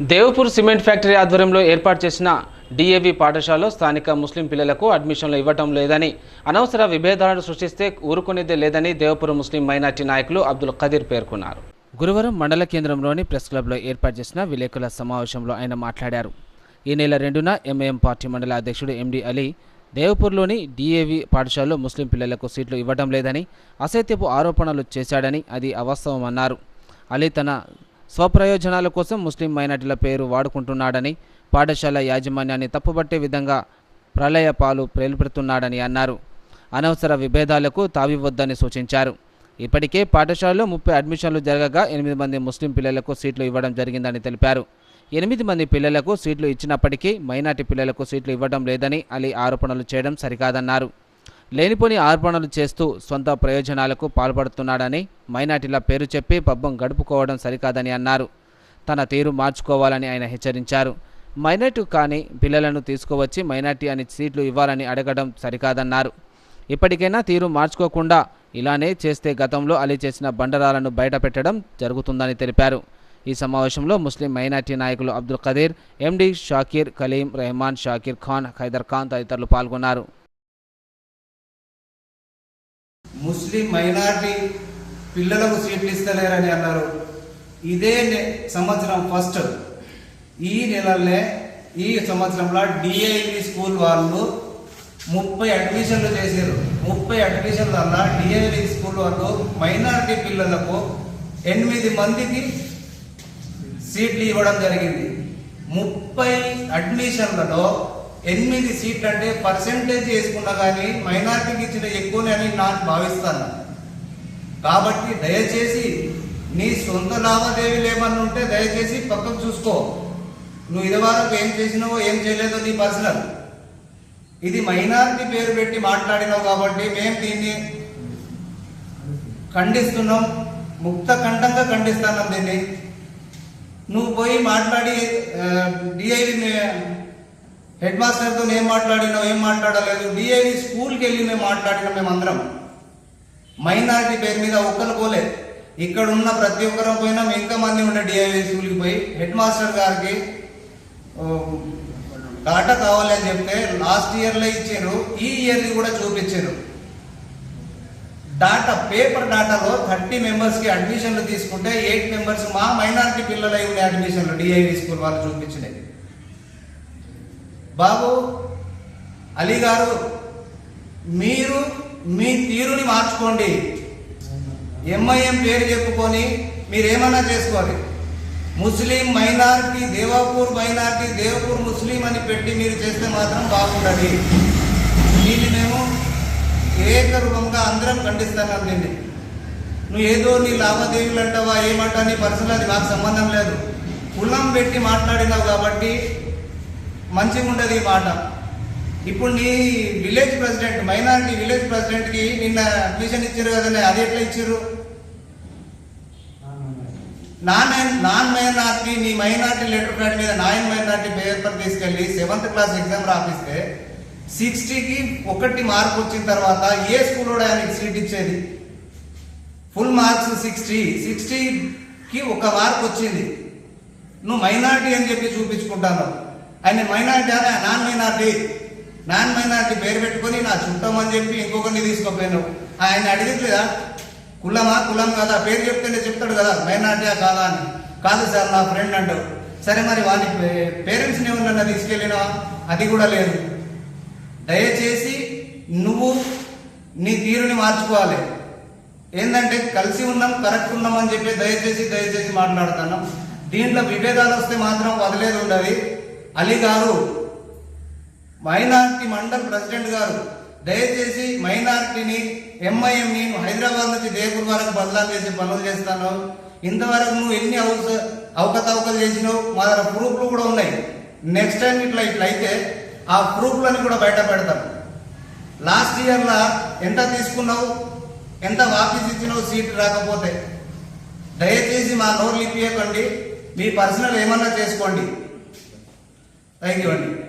Devapur cement factory ఆధ్వర్యంలో ఏర్పాటు చేసిన డిఏవి పాఠశాలలో స్థానిక ముస్లిం పిల్లలకు అడ్మిషన్లు ఇవ్వటం లేదని అనవసర విభేదాలను సృష్టిస్తే ఊరుకునేదే లేదని దేవపూర్ ముస్లిం మైనార్టీ నాయకులు అబ్దుల్ ఖదీర్ పేర్కొన్నారు. గురువారం మండల కేంద్రంలోని ప్రెస్ క్లబ్లో ఏర్పాటు చేసిన విలేకరుల సమావేశంలో ఆయన మాట్లాడారు. ఈ నెల రెండున ఎంఐఎం పార్టీ మండల అధ్యక్షుడు ఎండి అలీ దేవపూర్లోని డిఏవి పాఠశాలలో ముస్లిం పిల్లలకు సీట్లు ఇవ్వడం లేదని అసత్యపు ఆరోపణలు చేశాడని అది అవాస్తవమన్నారు. అలీ తన స్వప్రయోజనాల కోసం ముస్లిం మైనార్టీల పేరు వాడుకుంటున్నాడని పాఠశాల యాజమాన్యాన్ని తప్పుబట్టే విధంగా ప్రళయ పాలు ప్రేలుపెడుతున్నాడని అన్నారు. అనవసర విభేదాలకు తావివద్దని సూచించారు. ఇప్పటికే పాఠశాలలో ముప్పై అడ్మిషన్లు జరగగా ఎనిమిది మంది ముస్లిం పిల్లలకు సీట్లు ఇవ్వడం జరిగిందని తెలిపారు. ఎనిమిది మంది పిల్లలకు సీట్లు ఇచ్చినప్పటికీ మైనార్టీ పిల్లలకు సీట్లు ఇవ్వడం లేదని అలీ ఆరోపణలు చేయడం సరికాదన్నారు. లేనిపోని ఆర్పణలు చేస్తూ సొంత ప్రయోజనాలకు పాల్పడుతున్నాడని మైనార్టీల పేరు చెప్పి పబ్బం గడుపుకోవడం సరికాదని అన్నారు. తన తీరు మార్చుకోవాలని ఆయన హెచ్చరించారు. మైనార్టీ కాని పిల్లలను తీసుకువచ్చి మైనార్టీ అని సీట్లు ఇవ్వాలని అడగడం సరికాదన్నారు. ఇప్పటికైనా తీరు మార్చుకోకుండా ఇలానే చేస్తే గతంలో అలీ చేసిన బండరాలను బయటపెట్టడం జరుగుతుందని తెలిపారు. ఈ సమావేశంలో ముస్లిం మైనార్టీ నాయకులు అబ్దుల్ ఖదీర్ ఎండి షాకీర్ కలీం రెహమాన్ షాకీర్ ఖాన్ ఖైదర్ ఖాన్ తదితరులు పాల్గొన్నారు. ముస్లిం మైనార్టీ పిల్లలకు సీట్లు ఇస్తలేరని అన్నారు. ఇదే నె- సంవత్సరం ఫస్ట్. ఈ నెలలనే ఈ సంవత్సరంలో డిఐవి స్కూల్ వాళ్ళు ముప్పై అడ్మిషన్లు చేశారు ముప్పై అడ్మిషన్ల వల్ల డిఐవి స్కూల్ వాళ్ళు మైనారిటీ పిల్లలకు ఎనిమిది మందికి సీట్లు ఇవ్వడం జరిగింది. ముప్పై అడ్మిషన్లలో ఎనిమిది సీట్లు అంటే పర్సెంటేజ్ చేసుకున్నా కానీ మైనార్టీకి ఇచ్చిన ఎక్కువనే అని నాకు భావిస్తాను. కాబట్టి దయచేసి నీ సొంత లావాదేవీలు ఏమన్నా ఉంటే దయచేసి పక్కకు చూసుకో. నువ్వు ఇదివరకు ఏం చేసినావో ఏం చేయలేదో నీ పర్సనల్. ఇది మైనారిటీ పేరు పెట్టి మాట్లాడినావు కాబట్టి మేము దీన్ని ఖండిస్తున్నాం. ముక్త కంఠంగా ఖండిస్తున్నాం దీన్ని. నువ్వు పోయి మాట్లాడి డిఐవి హెడ్ మాస్టర్తో ఏం మాట్లాడినావు ఏం మాట్లాడలేదు. డిఐవి స్కూల్కి వెళ్ళి మేము మాట్లాడినాం మేము అందరం. మైనారిటీ పేరు మీద ఒక్కరు పోలే. ఇక్కడ ఉన్న ప్రతి ఒక్కరం పోయినా ఇంకా మంది ఉండే డిఐవి స్కూల్కి పోయి హెడ్ మాస్టర్ గారికి డాటా కావాలి అని చెప్తే లాస్ట్ ఇయర్లో ఇచ్చారు ఈ ఇయర్ది కూడా చూపించారు. డాటా పేపర్ డాటాలో థర్టీ మెంబర్స్కి అడ్మిషన్లు తీసుకుంటే ఎయిట్ మెంబర్స్ మా మైనారిటీ పిల్లలై ఉండే అడ్మిషన్లు డిఐవి స్కూల్ వాళ్ళు చూపించినవి బాబు అలీ గారు మీరు మీ తీరుని మార్చుకోండి. ఎంఐఎం పేరు చెప్పుకొని మీరేమన్నా చేసుకోవాలి. Muslim minority Devapur minority Devapur Muslim అని పెట్టి మీరు చేస్తే మాత్రం బాగుండదు. దీన్ని మేము ఏకరూపంగా అందరం ఖండిస్తున్నాం దీన్ని నువ్వు ఏదో నీ లావాదేవీలు అంటావా ఏమంటా నీ పర్సనల్ అది నాకు సంబంధం లేదు. కులం పెట్టి మాట్లాడినావు కాబట్టి మంచిగా ఉండదు ఈ మాట ఇప్పుడు నీ విలేజ్ ప్రెసిడెంట్ మైనారిటీ విలేజ్ ప్రెసిడెంట్కి నిన్న అడ్మిషన్ ఇచ్చారు కదండి అది ఎట్లా ఇచ్చారు? నాన్ నాన్ మైనార్టీ నీ మైనార్టీ లెటర్ ప్యాడ్ మీద నాయన్ మైనార్టీ పేపర్ తీసుకెళ్ళి సెవెంత్ క్లాస్ ఎగ్జామ్ రాపిస్తే సిక్స్టీకి ఒకటి మార్క్ వచ్చిన తర్వాత ఏ స్కూల్లో ఆయనకి సీట్ ఇచ్చేది? Full marks sixty. సిక్స్టీకి ఒక మార్క్ వచ్చింది. నువ్వు మైనార్టీ అని చెప్పి చూపించుకుంటాను ఆయన మైనార్టీ అనే నాన్ మైనార్టీ. నాన్ మైనార్టీ పేరు పెట్టుకొని నా చుట్టం అని చెప్పి ఇంకొకరిని తీసుకోపోయాను ఆయన అడిగట్లేదా? కులమా? కులం కదా? పేరు చెప్తేనే చెప్తాడు కదా మైనార్టీయా కాదా అని. కాదు సార్ నా ఫ్రెండ్ అంటాడు సరే మరి వాని పేరెంట్స్ని ఏమన్నా తీసుకెళ్ళినా అది కూడా లేదు. దయచేసి నువ్వు నీ తీరుని మార్చుకోవాలి. ఏంటంటే కలిసి ఉన్నాం కరెక్ట్ ఉన్నాం అని చెప్పి దయచేసి దయచేసి మాట్లాడుతున్నాం. దీంట్లో విభేదాలు వస్తే మాత్రం వదిలేదు ఉండదు. అలీ గారు మైనార్టీ మండల్ ప్రెసిడెంట్ గారు దయచేసి మైనార్టీని ఎంఐఎం నేను హైదరాబాద్ నుంచి దేపూర్ వరకు బదలా చేసి పనులు చేస్తాను ఇంతవరకు నువ్వు ఎన్ని అవస అవకతవకలు చేసినావు మా దగ్గర ప్రూఫ్లు కూడా ఉన్నాయి. నెక్స్ట్ టైం ఇట్లా ఇట్లా అయితే ఆ ప్రూఫ్లని కూడా బయట పెడతాం. లాస్ట్ ఇయర్లో ఎంత తీసుకున్నావు? ఎంత వాపస్ ఇచ్చినావు? సీట్ రాకపోతే. దయచేసి మా నోరు లిపియకండి మీ పర్సనల్ ఏమన్నా చేసుకోండి. Thank you, Andy.